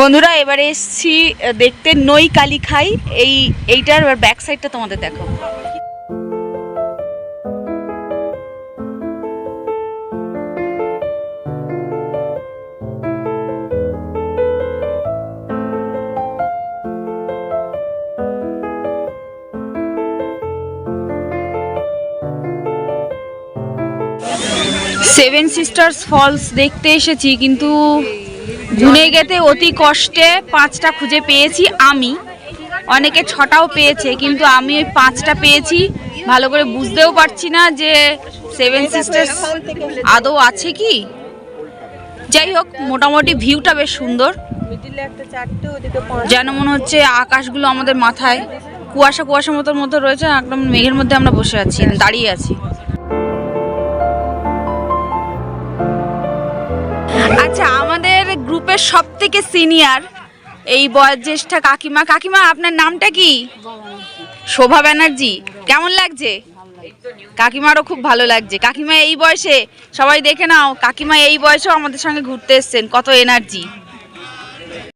বন্ধুরা, এবারে এসছি দেখতে নই কালী খাই। এই, এইটার এবার ব্যাক সাইডটা তোমাদের দেখো সেভেন সিস্টার্স ফলস দেখতে এসেছি, কিন্তু গুনে গেতে অতি কষ্টে পাঁচটা খুঁজে পেয়েছি আমি। অনেকে ছটাও পেয়েছে, কিন্তু আমি ওই পাঁচটা পেয়েছি। ভালো করে বুঝতেও পারছি না যে সেভেন সিস্টার্স আদৌ আছে কি। যাই হোক, মোটামুটি ভিউটা বেশ সুন্দর। যেন মনে হচ্ছে আকাশগুলো আমাদের মাথায় কুয়াশা কুয়াশা মতোর মতো রয়েছে, একদম মেঘের মধ্যে আমরা বসে আছি, দাঁড়িয়ে আছি। আচ্ছা আমাদের গ্রুপের সব থেকে সিনিয়র এই বয়োজ্যেষ্ঠা কাকিমা। কাকিমা, আপনার নামটা কি? শোভা ব্যানার্জি। কেমন লাগছে? কাকিমারও খুব ভালো লাগছে। কাকিমা এই বয়সে, সবাই দেখে নাও, কাকিমা এই বয়সেও আমাদের সঙ্গে ঘুরতে এসছেন। কত এনার্জি